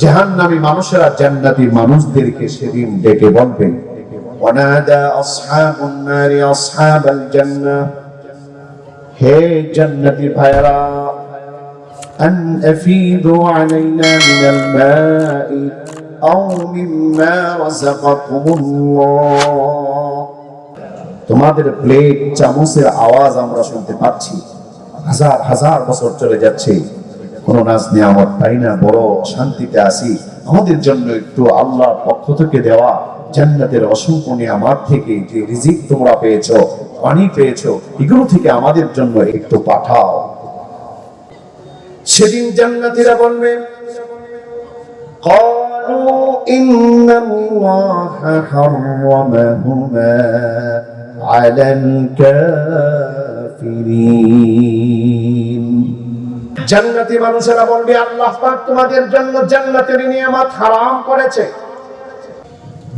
জাহান নামী মানুষেরা জান্নাতি মানুষদেরকে সেদিন ডেকে বলবেন অনাদা আসহাব উন্নারি আসহাব আল হে জান্নাতি ভাইরা আন আফিদু আলাইনা মিনাল মাই আও মিম্মা রাযাকাকুমুল্লাহ তোমাদের প্লেট, চামচের আওয়াজ আমরা শুনতে পাচ্ছি। হাজার হাজার বছর চলে যাচ্ছে। কোনো নাচ নিয়ামত পাই না বড় শান্তিতে আছি আমাদের জন্য একটু আল্লাহর পক্ষ থেকে দেওয়া জান্নাতের অসংখ্য নিয়ামত থেকে যে রিজিক তোমরা পেয়েছো পানি পেয়েছো এগুলো থেকে আমাদের জন্য একটু পাঠাও সেদিন জান্নাতীরা বলবে قالوا إن الله حرمهما على الكافرين জান্নাতি মানুষেরা বলবে, আল্লাহ পাক তোমাদের জন্য জান্নাতের নিয়ামত হারাম করেছে।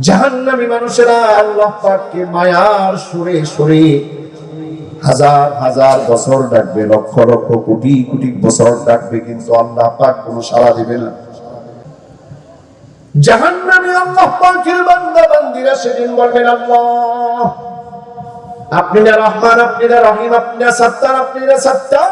জাহান্নামী মানুষেরা আল্লাহ পাককে মায়ার সুরে সুরে হাজার হাজার বছর ডাকবে, লক্ষ লক্ষ কোটি কোটি বছর ডাকবে, কিন্তু আল্লাহ পাক কোনো সাড়া দিবে না। জাহান্নামী আল্লাহ পাকের বান্দা বান্দিরা সেদিন বলবেন, আল্লাহ, আপনি না রহমান, আপনি না রহিম, আপনি না সত্তার, আপনি না সত্তার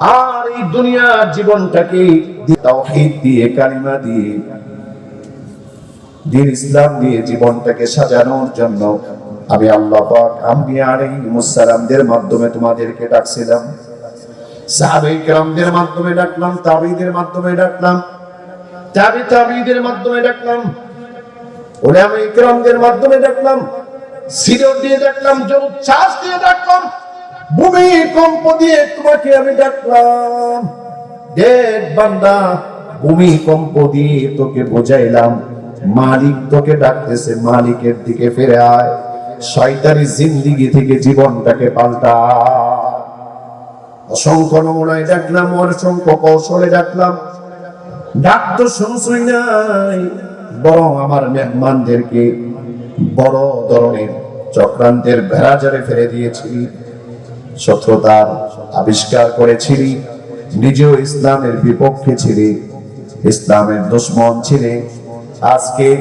আর এই দুনিয়ার জীবনটাকে দিয়ে, কালিমা দিয়ে, দিন ইসলাম দিয়ে জীবনটাকে সাজানোর জন্য আমি আল্লাহ পাক আম্বিয়া আলাইহিমুস সালামদের মাধ্যমে তোমাদেরকে ডাকছিলাম। মাধ্যমে ডাকলাম ডাকলাম ডাকলাম দিয়ে ডাকলাম দিয়ে ডাকলাম। ভূমিকম্প দিয়ে তোমাকে আমি ডাকলাম। ডেড বান্দা, ভূমিকম্প দিয়ে তোকে বোঝাইলাম। মালিক তোকে ডাকতেছে, মালিকের দিকে ফিরে আয়। শয়তানি জিন্দিগি থেকে জীবনটাকে পাল্টা। অসংখ্য নমুনায় ডাকলাম, অসংখ্য কৌশলে ডাকলাম। ডাক তো শুনছই নাই, বরং আমার মেহমানদেরকে বড় ধরনের চক্রান্তের ভেড়াজারে ফেলে দিয়েছিলি শত্রুতার আবিষ্কার করেছিলি, নিজেও ইসলামের বিপক্ষে ছিলি, ইসলামের দুশ্মন ছিলি। আজকে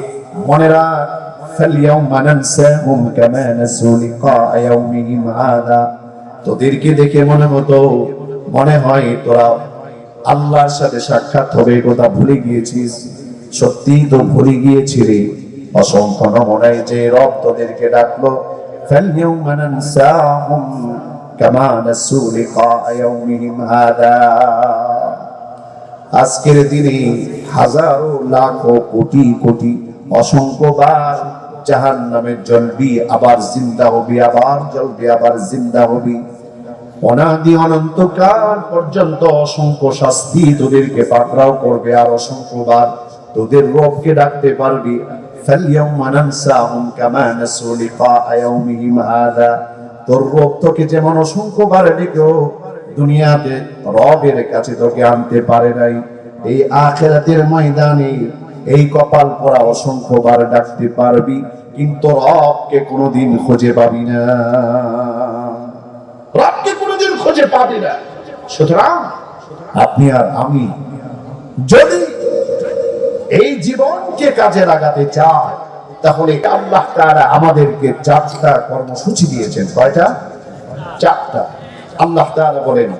মনে তোদেরকে দেখে মনে হতো, মনে হয় তোরা আল্লাহর সাথে সাক্ষাৎ হবে কথা ভুলে গিয়েছিস। সত্যি তো ভুলে গিয়েছিলি। অসংখ্য নমনায় যে রব তোদেরকে ডাকলো ফেলিয়াও মানানসাহুম كما نسوا لقاء يومهم هذا আজকের দিনে হাজারো লাখো কোটি কোটি অসংখ্যবার জাহান নামের জ্বলবি আবার জিন্দা হবি আবার জ্বলবি আবার জিন্দা হবি অনাদি অনন্তকাল পর্যন্ত অসংখ্য শাস্তি তোদেরকে পাকড়াও করবে আর অসংখ্যবার তোদের রবকে ডাকতে পারবি فَالْيَوْمَ نَنْسَاهُمْ كَمَا نَسُوا لِقَاءَ يَوْمِهِمْ هَذَا তোর রব তোকে যেমন অসংখ্যবার ডেকেও দুনিয়াতে রবের কাছে তোকে আনতে পারে নাই। এই আখেরাতের ময়দানে এই কপাল পরা অসংখ্য অসংখ্যবার ডাকতে পারবি, কিন্তু রবকে কোনোদিন খুঁজে পাবি না। রবকে কোনোদিন খুঁজে পাবি না। সুতরাং আপনি আর আমি যদি এই জীবনকে কাজে লাগাতে চাই তাহলে আল্লাহ তাআলা আমাদেরকে চারটা কর্মসূচি দিয়েছেন কয়টা চারটা আল্লাহ তাআলা বলেন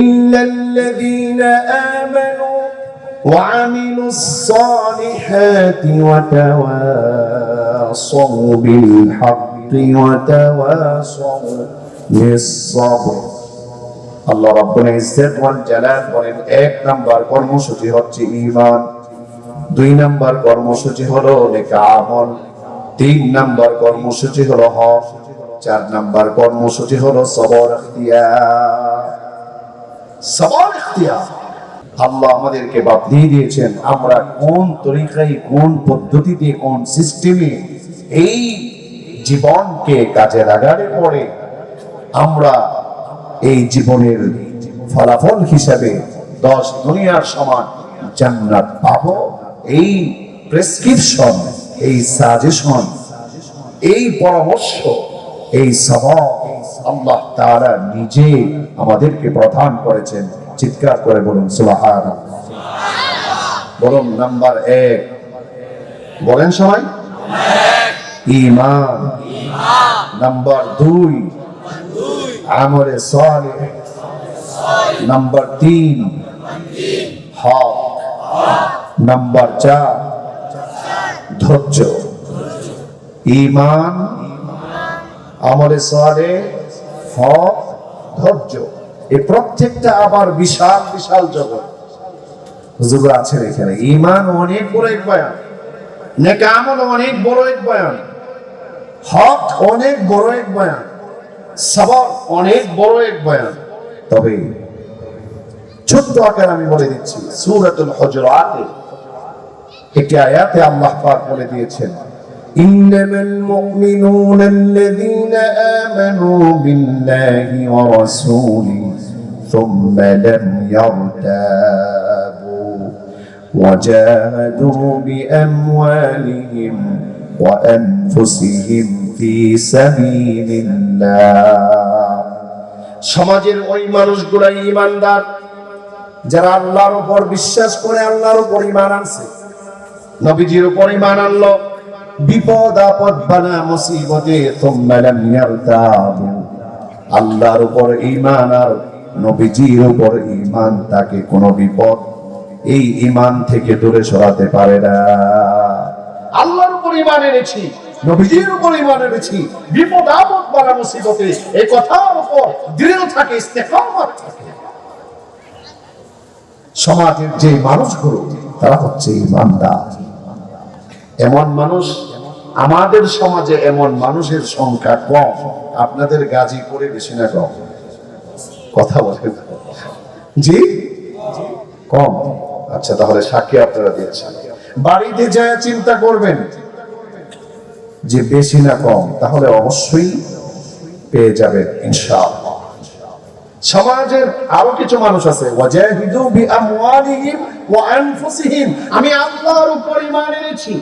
ইল্লাল্লাযীনা আমানু وعملوا الصالحات وتواصوا بالحق وتواصوا بالصبر আল্লাহ রাব্বুল ইজ্জত ওয়াল জালাল বলেন এক নাম্বার কর্মসূচি হচ্ছে ঈমান দুই নাম্বার কর্মসূচি হলো নেকা তিন নাম্বার কর্মসূচি হলো হক চার নাম্বার কর্মসূচি হলো সবর সবর আল্লাহ আমাদেরকে বাতলিয়ে দিয়েছেন, আমরা কোন তরিকায়, কোন পদ্ধতিতে, কোন সিস্টেমে এই জীবনকে কাজে লাগালে পরে আমরা এই জীবনের ফলাফল হিসাবে দশ দুনিয়ার সমান জান্নাত পাবো। এই প্রেসক্রিপশন এই সাজেশন এই পরামর্শ, এই সবক আল্লাহ তাআলা নিজে আমাদেরকে প্রদান করেছেন। চিৎকার করে বলুন সুবহান বলুন, নাম্বার এক। বলেন সবাই। ইমান। নাম্বার দুই। আমলে সালেহ। নাম্বার তিন। হক। নাম্বার চার, ধৈর্য। ইমান আমলে হক ধৈর্য। এই প্রত্যেকটা আবার বিশাল বিশাল জগৎ। হুজুর আছেন এখানে। ইমান অনেক বড় এক বয়ান। নেক আমল অনেক বড় এক বয়ান। হক অনেক বড় এক বয়ান। সবর অনেক বড় এক বয়ান। তবে ছোট্ট আকার আমি বলে দিচ্ছি, সূরাতুল হুজুরাতে একটি আয়াতে আল্লাহ পাক বলে দিয়েছেন إنما المؤمنون الذين آمنوا بالله ورسوله ثم لم يرتابوا وجاهدوا بأموالهم وأنفسهم في سبيل الله সমাজের ওই মানুষগুলাই ইমানদার যারা আল্লাহর উপর বিশ্বাস করে আল্লাহর উপর ইমান আনছে নবীজির উপর ইমান আনলো। বিপদ আপদ বানা মুসিবতে আল্লাহর উপর ঈমান আর নবীজির উপর ঈমান তাকে কোনো বিপদ এই ঈমান থেকে দূরে সরাতে পারে না। আল্লাহর উপর ঈমান এনেছি, নবীজির উপর ঈমান এনেছি। বিপদ আপদ বানা মুসিবতে এই কথার উপর দৃঢ় থাকে ইস্তেকামত থাকে। সমাজের যে মানুষগুলো, তারা হচ্ছে ইমানদার এমন মানুষ, আমাদের সমাজে এমন মানুষের সংখ্যা কম। আপনাদের গাজীপুরে বেশি না কম? কথা বলেন। জি? কম। আচ্ছা তাহলে সাক্ষী আপনারা দিয়েছেন। বাড়িতে যায় চিন্তা করবেন যে বেশি না কম, তাহলে অবশ্যই পেয়ে যাবেন, ইনশাআল্লাহ। সমাজের আরও কিছু মানুষ আছে। আমি আল্লাহর উপর ঈমান এনেছি।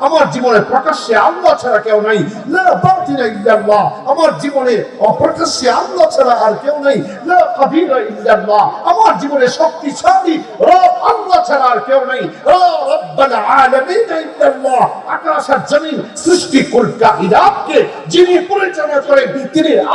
আমার জীবনে প্রকাশ্যে আল্লাহ ছাড়া কেউ নাই। আমার জীবনে অপ্রকাশ্যে আল্লাহ ছাড়া আর কেউ নেই। আমার জীবনে শক্তিশালী আল্লাহ ছাড়া আর কেউ নেই। যিনি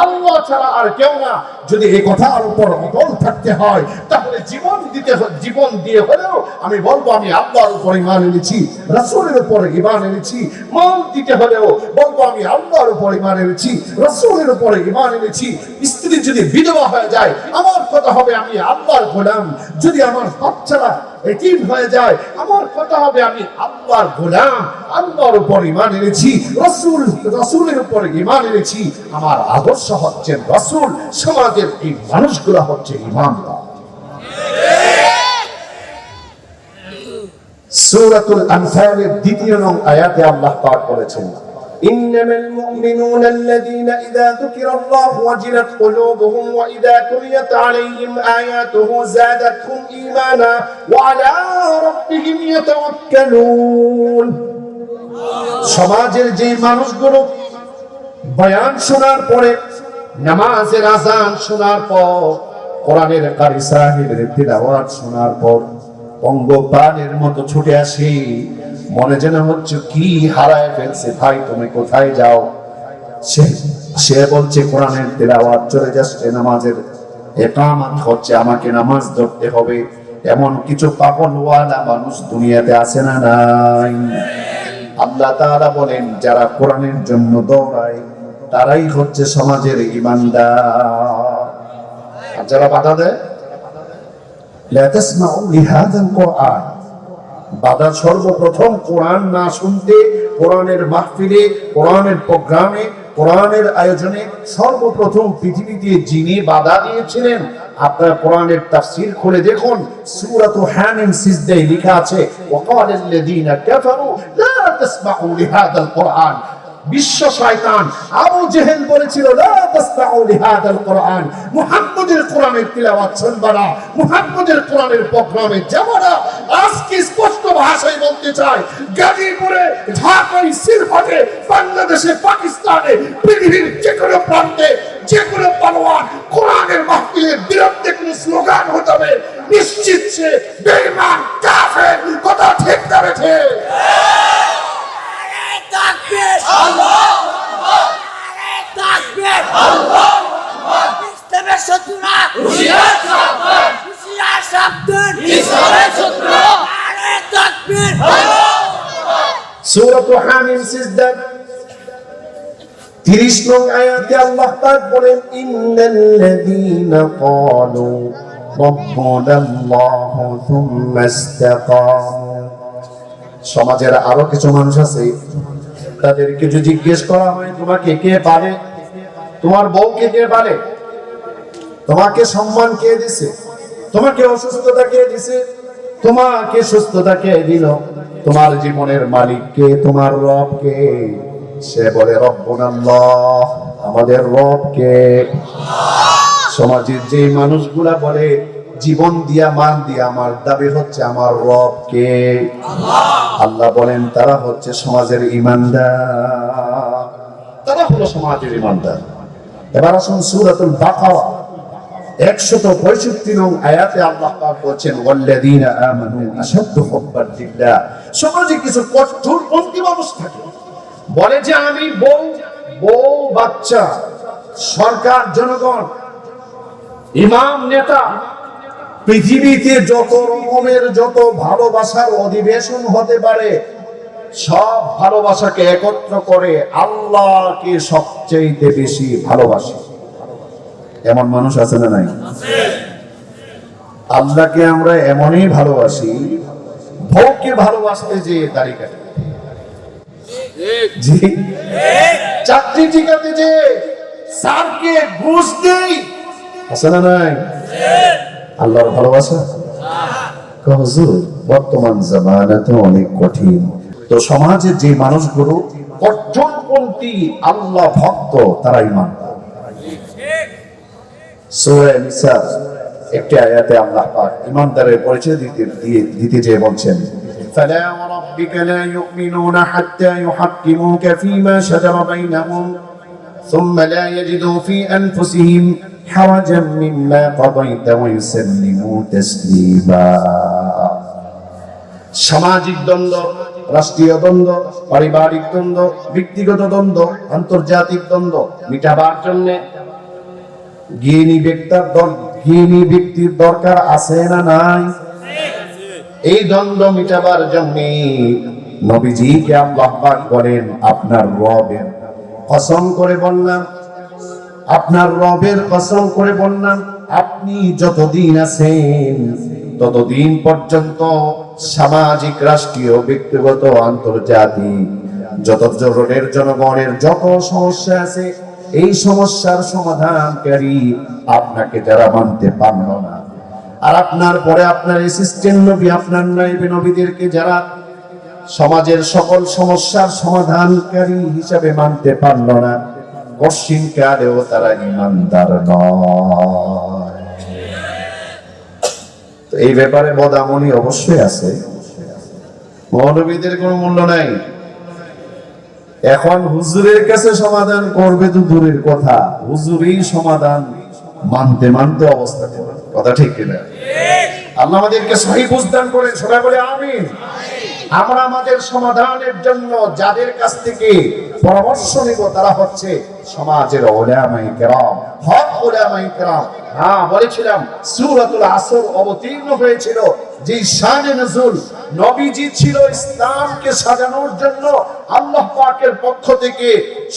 আল্লাহ ছাড়া আর কেউ না। যদি এই কথার উপর অটল থাকতে হয়, তাহলে জীবন দিতে হ- জীবন দিয়ে হলেও আমি বলব, আমি আল্লাহর উপর ইমান এনেছি, রাসূলের উপর ইমান এনেছি, মান দিতে হলেও বলব, আমি আল্লাহর উপর ইমান এনেছি, রাসূলের উপর ইমান এনেছি। স্ত্রী যদি বিধবা হয়ে যায়, আমার কথা হবে, আমি আল্লাহর গোলাম। যদি আমার বাচ্চারা এতিম হয়ে যায়, আমার কথা হবে, আমি আল্লাহর গোলাম। আল্লাহর উপর ইমান এনেছি, রসুল, রসুলের উপর ইমান এনেছি। আমার আদর্শ হচ্ছে রসুল, সমাজের এই মানুষগুলো হচ্ছে ইমানদার সূরাতুল আনফালের দ্বিতীয় নং আয়াতে আল্লাহ পাক বলেছেন إنما المؤمنون الذين إذا ذكر الله وجلت قلوبهم وإذا تليت عليهم آياته زادتهم إيمانا وعلى ربهم يتوكلون সমাজের যে মানুষগুলো বয়ান শোনার পরে নামাজের আজান শোনার পর কোরআনের কারি সাহেবের তিলাওয়াত শোনার পর পঙ্গপালের মতো ছুটে আসি। মনে যেন হচ্ছে কি হারায় ফেলছে। ভাই, তুমি কোথায় যাও? সে সে বলছে, কোরআনের তেলাওয়াত চলে যাচ্ছে, নামাজের একামাত হচ্ছে, আমাকে নামাজ ধরতে হবে। এমন কিছু পাগলওয়ালা মানুষ দুনিয়াতে আছে না নাই? আল্লাহ তাআলা বলেন, যারা কোরআনের জন্য দৌড়ায়, তারাই হচ্ছে সমাজের ইমানদার। আর যারা বাধা দেয় লা তাসমাউ লিহাদাল কোরআন বাধা সর্বপ্রথম কোরআন না শুনতে, কোরআনের মাহফিলে, কোরআনের প্রোগ্রামে, কোরআনের আয়োজনে সর্বপ্রথম পৃথিবীতে যিনি বাধা দিয়েছিলেন, আপনার কোরআনের তাফসীর খুলে দেখুন। সূরাতু হামিম সিজদায় লেখা আছে ওয়াকালাল লাযীনা কাফারু লা তাসমাউ লিহাদাল কোরআন বিশ্ব শয়তান। আবু জেহেল বলেছিল, লা তাসমাউ লিহাদাল কোরআন। মুহাম্মদের কোরআনের শুনবা না। মুহাম্মদের কোরআনের প্রোগ্রামে না। আজকে স্পষ্ট ভাষায় বলতে চাই, গাজীপুরে, ঢাকায় বাংলাদেশে, পাকিস্তানে, পৃথিবীর যে কোনো প্রান্তে যে কোনো পালোয়ান কোরআনের মাহফিলের বিরুদ্ধে কোনো স্লোগান হতে হবে। নিশ্চিত সে বেঈমান, কাফের, কথা ঠিক করেছে তাকবীর আল্লাহ আরে তাকবীর আল্লাহ ইসলামের শত্রুরা হুশিয়ার সাবধান। হুশিয়ার সাবধান ইসলামের শত্রুরা আরে তাকবীর সূরাতু হামিম সিজদা 30 নং আয়াতে আল্লাহ পাক বলেন, ইন্নাল্লাযীনা ক্বালু রাব্বুনাল্লাহু থুম্মা ইসতাকামু। সমাজের আরও কিছু মানুষ আছে তাদেরকে যদি জিজ্ঞেস করা হয়, তোমাকে কে পারে? তোমার বউকে কে পারে? তোমাকে সম্মান কে দিছে? তোমাকে অসুস্থতা কে দিছে? তোমাকে সুস্থতা কে দিল? তোমার জীবনের মালিক কে? তোমার রব কে? সে বলে, রব্বুন আল্লাহ, আমাদের রব কে? সমাজের যে মানুষগুলা বলে, জীবন দিয়া মান দিয়া, আমার দাবি হচ্ছে আমার রব কে? আল্লাহ বলেন, তারা হচ্ছে সমাজের ইমানদার তারা হলো সমাজের ইমানদার এবার আসুন সুরাতুল বাকাওয়া একশত পঁয়ষট্টি নং আয়াতে আল্লাহ পাক বলছেন, ওয়াল্লাযীনা আমানু আশাদ্দু হুব্বান লিল্লাহ। সমাজে কিছু কঠোরপন্থী মানুষ থাকে। বলে যে আমি বউ বউ, বাচ্চা, সরকার, জনগণ, ইমাম, নেতা পৃথিবীতে যত রকমের যত ভালোবাসার অধিবেশন হতে পারে, সব ভালোবাসাকে একত্র করে আল্লাহকে সবচেয়ে বেশি ভালোবাসে। এমন মানুষ আছে না নাই? আল্লাহকে আমরা এমনই ভালোবাসি, ভোগকে ভালোবাসতে যে দাড়ি কাটে জি। চাকরি ঠিকাতে যে স্যারকে ঘুষ দেই, আছে না নাই? আল্লাহর ভালোবাসা কয়, হুজুর বর্তমান জামানা তো অনেক কঠিন তো সমাজে যে মানুষগুলো কঠোরপন্থী আল্লাহ ভক্ত তারা ইমান সূরা নিসা একটি আয়াতে আল্লাহ পাক ইমানদারের পরিচয় দিতে দিয়ে দিতে যে বলছেন فلا وربك لا يؤمنون حتى يحكموك فيما شجر بينهم ثم لا يجدوا في أنفسهم حرجا مما قضيت ويسلموا تسليما সামাজিক দ্বন্দ্ব রাষ্ট্রীয় দ্বন্দ্ব পারিবারিক দ্বন্দ্ব ব্যক্তিগত দ্বন্দ্ব আন্তর্জাতিক দ্বন্দ্ব মিটাবার জন্য জ্ঞানী ব্যক্তির দর- জ্ঞানী ব্যক্তির দরকার আছে না নাই এই দ্বন্দ্ব মিটাবার জন্য নবীজিকে আল্লাহ পাক বলেন আপনার রবের কসম করে বললাম আপনার রবের কসম করে বললাম, আপনি যতদিন আছেন, ততদিন পর্যন্ত সামাজিক, রাষ্ট্রীয়, ব্যক্তিগত, আন্তর্জাতিক, যত জরুরের জনগণের যত সমস্যা আছে, এই সমস্যার সমাধানকারী আপনাকে যারা মানতে পারল না। আর আপনার পরে আপনার অ্যাসিস্ট্যান্ট নবী, আপনার নাইবে নবীদেরকে যারা সমাজের সকল সমস্যার সমাধানকারী হিসাবে মানতে পারল না কশিন কালেও তারা ইমানদার নয়। তো এই ব্যাপারে বদামনি অবশ্যই আছে। মৌলবীদের কোনো মূল্য নাই। এখন হুজুরের কাছে সমাধান করবে তো দূরের কথা। হুজুরই সমাধান মানতে মানতে অবস্থা। কথা ঠিক কিনা? আল্লাহ আমাদেরকে সহি বুঝদান করে সবাই বলে আমিন। আমরা আমাদের সমাধানের জন্য যাদের কাছ থেকে পরামর্শ নিব তারা হচ্ছে সমাজের ওলামাই কেরাম, হক ওলামাই কেরাম। হ্যাঁ বলেছিলাম, সূরাতুল আসর অবতীর্ণ হয়েছিল। যে শানে নজুল নবীজি ছিল ইসলামকে সাজানোর জন্য আল্লাহ পাকের পক্ষ থেকে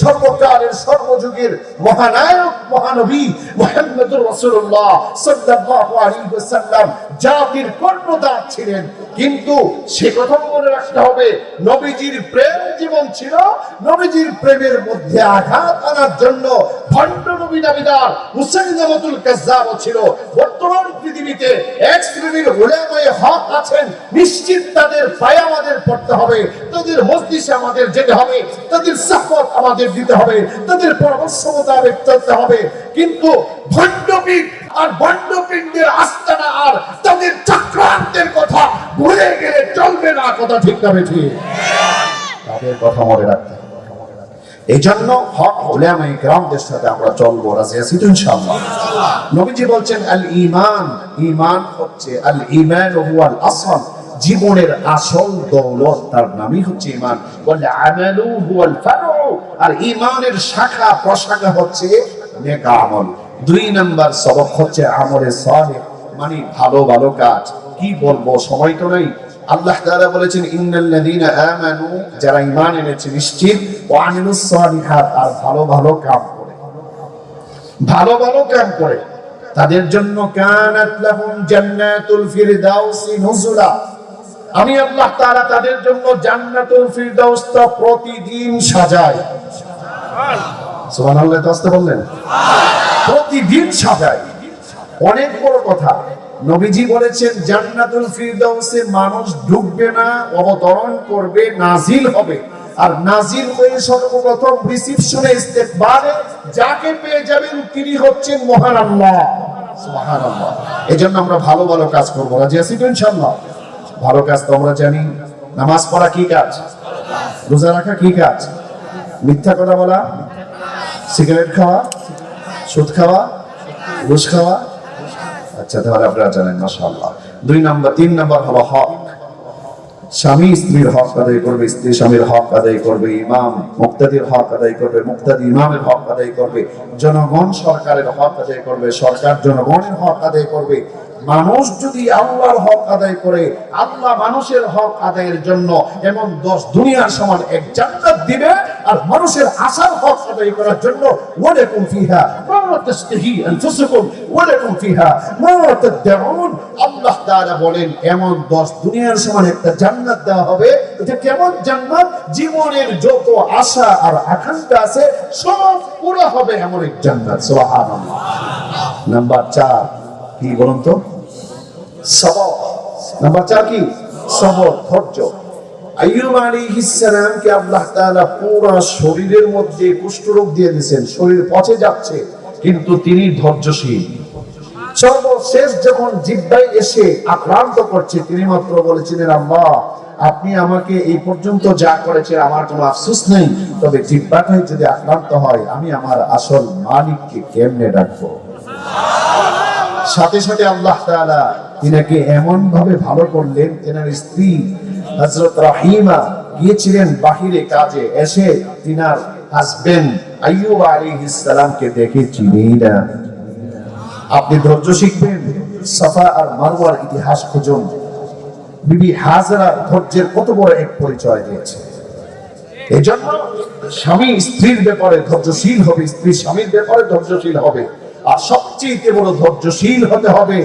সর্বকালের সর্বযুগের মহানায়ক, মহানবী মুহাম্মদুর রাসূলুল্লাহ সাল্লাল্লাহু আলাইহি ওয়াসাল্লাম জাতির কর্ণধার ছিলেন। কিন্তু সে কথা মনে রাখতে হবে, নবীজির প্রেম জীবন ছিল, নবীজির প্রেমের মধ্যে আঘাত আনার জন্য ভণ্ড নবী দাবিদার মুসাইলামাতুল কাজ্জাবও ছিল। বর্তমান পৃথিবীতে এক শ্রেণির উলামায়ে হক আছেন। নিশ্চিত তাদের পায়ে আমাদের পড়তে হবে। তাদের মজলিসে আমাদের যেতে হবে। তাদের সাহবত আমাদের দিতে হবে। তাদের পরামর্শ মোতাবেক চলতে হবে। কিন্তু ভণ্ডপীঠ আর ভণ্ডপিণ্ডের আস্তানা আর তাদের চক্রান্তের কথা ভুলে গেলে চলবে না। কথা ঠিক না ঠিক তাদের কথা মনে রাখতে এই জন্য হক উলামায়ে কেরামদের সাথে আমরা চলবো নবীজি বলছেন, আল ঈমান ঈমান হচ্ছে, আল ঈমান হুয়াল আসল জীবনের আসল দৌলত তার নামই হচ্ছে ঈমান। বলে আমালু হুয়াল ফারউ আর ঈমানের শাখা, প্রশাখা হচ্ছে নেক আমল। দুই নাম্বার সবক হচ্ছে আমলে সালেহ মানে ভালো ভালো কাজ। কি বলব, সময় তো নেই। আল্লাহ তাআলা বলেছেন, ইন্নাল্লাযীনা আমানু, যারা ঈমান এনেছে নিশ্চিত ওয়া আমিলুস সালিহাত আর ভালো ভালো কাম করে। ভালো ভালো কাম করে। তাদের জন্য কানাত লাহুম জান্নাতুল ফিরদাউসি নুজুলা। আমি আল্লাহ তাআলা তাদের জন্য জান্নাতুল ফিরদাউস তা প্রতিদিন সাজাই। সুবহানাল্লাহ তো আসতে বললেন? প্রতিদিন সাজাই। অনেক বড় কথা। নবীজি বলেছেন, জান্নাতুল ফিরদাউসে মানুষ ঢুকবে না, অবতরণ করবে, নাজিল হবে। আর নাজিল হয়ে সর্বপ্রথম রিসিপশনে ইস্তেকবারে যাকে পেয়ে যাবেন তিনি হচ্ছেন মহান আল্লাহ। সুবহানাল্লাহ। এজন্য আমরা ভালো ভালো কাজ করব। রাজি আছি তো ইনশাআল্লাহ? ভালো কাজ তো আমরা জানি। নামাজ পড়া কি কাজ? রোজা রাখা কি কাজ? মিথ্যা কথা বলা? সিগারেট খাওয়া? সুদ খাওয়া? ঘুষ খাওয়া? তাহলে আপনারা জানেন, মাশাআল্লাহ। দুই নাম্বার, তিন নাম্বার হলো হক। স্বামী, স্ত্রীর হক আদায় করবে, স্ত্রী স্বামীর হক আদায় করবে, ইমাম, মুক্তাদির হক আদায় করবে, মুক্তাদি ইমামের হক আদায় করবে, জনগণ সরকারের হক আদায় করবে, সরকার জনগণের হক আদায় করবে। মানুষ যদি আল্লাহর হক আদায় করে, আল্লাহ মানুষের হক আদায়ের জন্য এমন দশ দুনিয়ার সমান এক জান্নাত দিবে আর মানুষের আশার হক আদায় করার জন্য ওয়ালাকুম ফিহা মা আনফুসুকুম ফিহা আল্লাহ তাআলা বলেন, এমন দশ দুনিয়ার সমান একটা জান্নাত দেওয়া হবে। এটা কেমন জান্নাত? জীবনের যত আশা আর আকাঙ্ক্ষা আছে, সব পুরো হবে এমন এক জান্নাত। সুবহানাল্লাহ। নাম্বার চার, কি বলুন তো? সবর। নাম্বার চার কি? সবর, ধৈর্য। কিন্তু তিনি ধৈর্যশীল। সর্বশেষ যখন এসে আক্রান্ত করছে, তিনি মাত্র বলেছিলেন আপনি আমাকে এই পর্যন্ত যা করেছেন আমার কোনো আফসোস নেই। তবে জিব্বাটাই যদি আক্রান্ত হয়, আমি আমার আসল মালিককে কেমনে ডাকবো? সাথে সাথে আল্লাহ তাআলা তিনাকে এমন ভাবে ভালো করলেন, তেনার স্ত্রী হযরত রাহিমা গিয়েছিলেন বাহিরে কাজে, এসে তিনার হাজবেন্ড আইয়ুব আলাইহিস সালামকে দেখে চিনেই না। আপনি ধৈর্য শিখবেন, সাফা আর মারওয়ার ইতিহাস খুঁজুন। বিবি হাজারা ধৈর্যের কত বড় এক পরিচয় দিয়েছে। এই জন্য স্বামী স্ত্রীর ব্যাপারে ধৈর্যশীল হবে, স্ত্রী স্বামীর ব্যাপারে ধৈর্যশীল হবে। আর সবচেয়ে বড় ধৈর্যশীল হতে হবে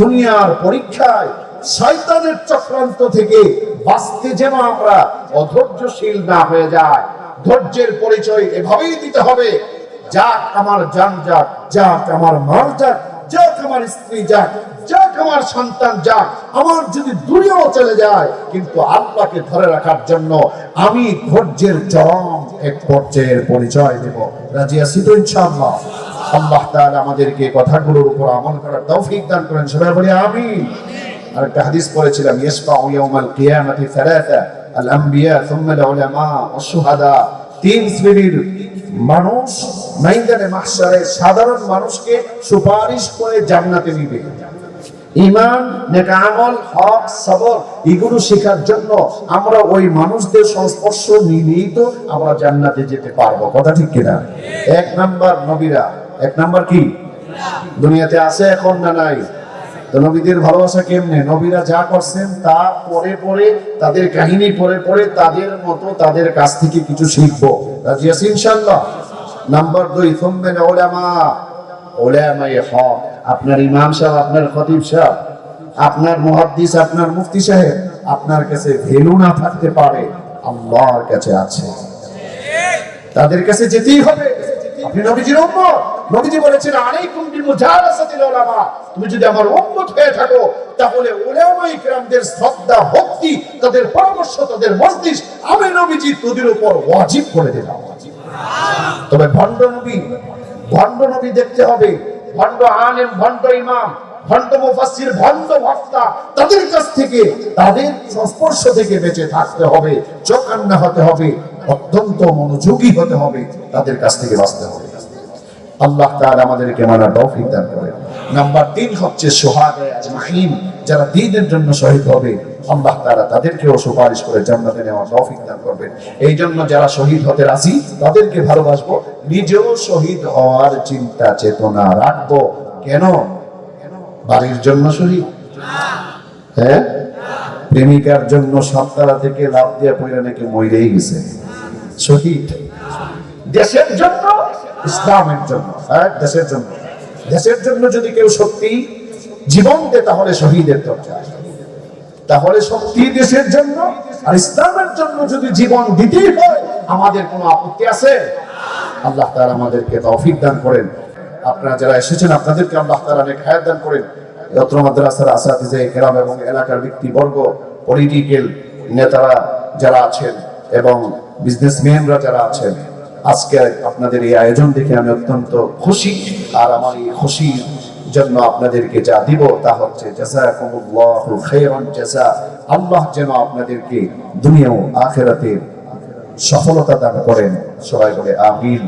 দুনিয়ার পরীক্ষায়, শয়তানের চক্রান্ত থেকে বাঁচতে যেন আমরা অধৈর্যশীল না হয়ে যায় ধৈর্যের পরিচয় এভাবেই দিতে হবে, যাক আমার জান যাক যাক আমার মাল যাক যাক আমার স্ত্রী যাক যাক আমার সন্তান যাক, আমার যদি দূরেও চলে যায়, কিন্তু আল্লাহকে ধরে রাখার জন্য আমি ধৈর্যের চরম এক পর্যায়ের পরিচয় দেব। রাজি আছি তো ইনশাআল্লাহ? আল্লাহ তাআলা আমাদেরকে কথাগুলোর উপর আমল করার তৌফিক দান করেন। সবাই বলি আমিন। আরেকটা হাদিস পড়েছিলাম, ইয়াসফাউ ইয়াউমাল কিয়ামাতি সালাসা আল আম্বিয়া থুম্মা আল উলামা শুহাদা। তিন শ্রেণির মানুষ মাইদানে মাহশারে, সাধারণ মানুষকে সুপারিশ করে জান্নাতে নিবে। ইমান নেক আমল, হক, সবর, এগুলো শেখার জন্য আমরা ওই মানুষদের সংস্পর্শ নিলেই তো আমরা জান্নাতে যেতে পারব। কথা ঠিক কিনা? এক নাম্বার নবীরা, এক নাম্বার কি? দুনিয়াতে আছে এখন না নাই? নবীদের ভালোবাসা কেমনে? নবীরা যা করছেন তা পরে পরে তাদের কাহিনী পরে পরে তাদের মতো তাদের কাছ থেকে কিছু শিখব। ইনশাল্লাহ নাম্বার দুই থম্বেন ওলামা ওলামাই হক। আপনার ইমাম সাহেব, আপনার খতিব সাহেব, আপনার মুহাদ্দিস, আপনার মুফতি সাহেব, আপনার কাছে ভ্যালু না থাকতে পারে, আল্লাহর কাছে আছে। তাদের কাছে যেতেই হবে। আপনি নবীজির উম্মত। নবীজি বলেছেন, আলাইকুম বিল মুজালাসাতিল উলামা। তুমি যদি আমার উম্মত হয়ে থাকো, তাহলে উলামায়ে কিরামদের শ্রদ্ধা, ভক্তি, তাদের পরামর্শ, তাদের মজলিস আমি নবীজি তোদের উপর ওয়াজিব করে দিলাম। তবে ভণ্ড নবী ভণ্ড নবী দেখতে হবে। ভণ্ড আলেম, ভণ্ড ইমাম, ভণ্ড মুফাসসির, ভণ্ড বক্তা, তাদের কাছ থেকে, তাদের সংস্পর্শ থেকে বেঁচে থাকতে হবে, চোখ কান্না হতে হবে। অত্যন্ত মনোযোগী হতে হবে, তাদের কাছ থেকে বাঁচতে হবে। আল্লাহ তাআলা আমাদেরকে মানার তৌফিক দান করেন। নাম্বার তিন হচ্ছে সোহাদায়ে আজমাইন, যারা দ্বীনের জন্য শহীদ হবে, আল্লাহ তাআলা তাদেরকেও সুপারিশ করে জান্নাতে নেওয়ার তৌফিক দান করবেন। এই জন্য যারা শহীদ হতে রাজি, তাদেরকে ভালোবাসবো, নিজেও শহীদ হওয়ার চিন্তা, চেতনা রাখব। কেন? বাড়ির জন্য শহীদ। হ্যাঁ? প্রেমিকার জন্য সপ্তাহ থেকে লাভ দিয়ে পড়ে নাকি মরেই গেছে। শহীদ। দেশের জন্য, ইসলামের জন্য হ্যাঁ দেশের জন্য। দেশের জন্য যদি কেউ সত্যি জীবন দেয়, তাহলে শহীদের দরজা তাহলে সত্যি দেশের জন্য আর ইসলামের জন্য যদি জীবন দিতেই হয়, আমাদের কোনো আপত্তি আছে? আল্লাহ তাআলা আমাদেরকে তৌফিক দান করেন। আপনারা যারা এসেছেন, আপনাদেরকে আল্লাহ তাআলা অনেক হায়াত দান করেন। যত্র মাদ্রাসার আসাতিজে কেরাম এবং এলাকার ব্যক্তিবর্গ পলিটিক্যাল নেতারা যারা আছেন এবং বিজনেসম্যানরা যারা আছেন, আজকে আপনাদের এই আয়োজন দেখে আমি অত্যন্ত খুশি। আর আমার এই খুশির জন্য আপনাদেরকে যা দিব তা হচ্ছে আল্লাহ যেন আপনাদেরকে দুনিয়া আখেরাতে সফলতা দান করেন। সবাই বলে, আমিন।